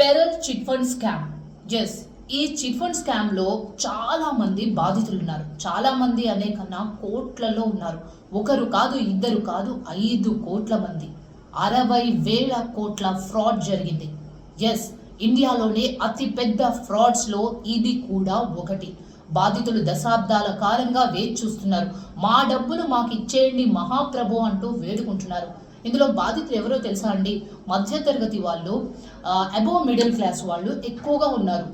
Pearl chit fund scam. Yes ఈ chit fund స్కామ్లో చాలామంది చాలా మంది బాధితులు ఉన్నారు చాలా మంది అనే కన్నా కోట్లలో ఉన్నారు. ఒకరు కాదు ఇద్దరు కాదు ఐదు కోట్ల మంది. అరవై వేల కోట్ల ఫ్రాడ్ జరిగింది. ఎస్ ఇండియాలోనే అతిపెద్ద ఫ్రాడ్స్లో ఇది కూడా ఒకటి. బాధితులు దశాబ్దాల కాలంగా వేచి చూస్తున్నారు. మా డబ్బులు మాకు ఇచ్చేయండి మహాప్రభు అంటూ వేడుకుంటున్నారు. ఇందులో బాధితులు ఎవరో తెలుసా అండి? మధ్యతరగతి వాళ్ళు అబోవ్ మిడిల్ క్లాస్ వాళ్ళు ఎక్కువగా ఉన్నారు.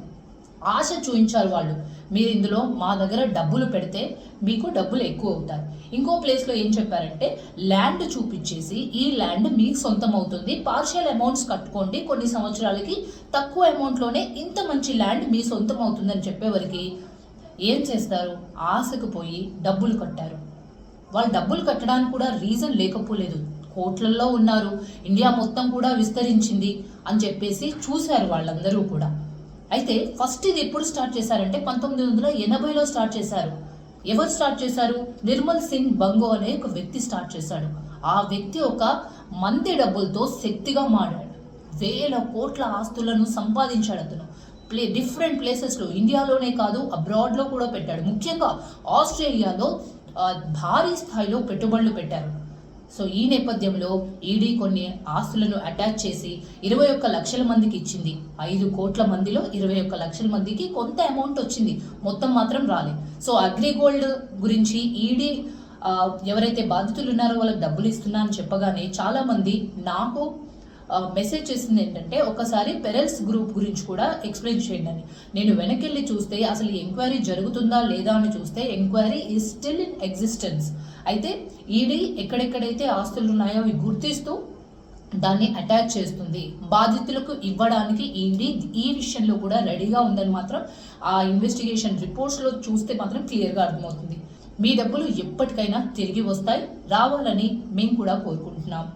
ఆశ చూపించారు వాళ్ళు మీరు ఇందులో మా దగ్గర డబ్బులు పెడితే మీకు డబ్బులు ఎక్కువ అవుతాయి. ఇంకో ప్లేస్లో ఏం చెప్పారంటే ల్యాండ్ చూపించేసి ఈ ల్యాండ్ మీకు సొంతం అవుతుంది. పార్షియల్ అమౌంట్స్ కట్టుకోండి. కొన్ని సంవత్సరాలకి తక్కువ అమౌంట్లోనే ఇంత మంచి ల్యాండ్ మీ సొంతం అవుతుందని చెప్పేవరకు ఏం చేస్తారు? ఆశకు పోయి డబ్బులు కట్టారు. వాళ్ళు డబ్బులు కట్టడానికి కూడా రీజన్ లేకపోలేదు. కోట్లల్లో ఉన్నారు. ఇండియా మొత్తం కూడా విస్తరించింది అని చెప్పేసి చూశారు వాళ్ళందరూ కూడా. అయితే ఫస్ట్ ఇది ఎప్పుడు స్టార్ట్ చేశారంటే పంతొమ్మిది వందల ఎనభైలో స్టార్ట్ చేశారు. ఎవరు స్టార్ట్ చేశారు? నిర్మల్ సింగ్ బంగో అనే ఒక వ్యక్తి స్టార్ట్ చేశాడు. ఆ వ్యక్తి ఒక మంది డబ్బులతో శక్తిగా మారాడు. వేల కోట్ల ఆస్తులను సంపాదించాడు అతను. ప్లే డిఫరెంట్ ప్లేసెస్లో ఇండియాలోనే కాదు అబ్రాడ్లో కూడా పెట్టాడు. ముఖ్యంగా ఆస్ట్రేలియాలో భారీ స్థాయిలో పెట్టుబడులు పెట్టారు. సో ఈ నేపథ్యంలో ఈడీ కొన్ని ఆస్తులను అటాచ్ చేసి ఇరవై ఒక్క లక్షల మందికి ఇచ్చింది. ఐదు కోట్ల మందిలో ఇరవై ఒక్క లక్షల మందికి కొంత అమౌంట్ వచ్చింది. మొత్తం మాత్రం రాలేదు సో అగ్రిగోల్డ్ గురించి ఈడీ ఎవరైతే బాధితులు ఉన్నారో వాళ్ళకి డబ్బులు ఇస్తున్నా అని చెప్పగానే చాలామంది నాకు మెసేజ్ చేసింది ఏంటంటే ఒకసారి పెరల్స్ గ్రూప్ గురించి కూడా ఎక్స్ప్లెయిన్ చేయండి అని. నేను వెనకెళ్ళి చూస్తే అసలు ఎంక్వైరీ జరుగుతుందా లేదా అని చూస్తే enquiry is still in existence అయితే ఈడీ ఎక్కడెక్కడైతే ఆస్తులు ఉన్నాయో అవి గుర్తిస్తూ దాన్ని అటాచ్ చేస్తుంది. బాధితులకు ఇవ్వడానికి ఈడీ ఈ విషయంలో కూడా రెడీగా ఉందని మాత్రం ఆ ఇన్వెస్టిగేషన్ రిపోర్ట్స్లో చూస్తే మాత్రం క్లియర్గా అర్థమవుతుంది. మీ డబ్బులు ఎప్పటికైనా తిరిగి వస్తాయి రావాలని మేము కూడా కోరుకుంటున్నాం.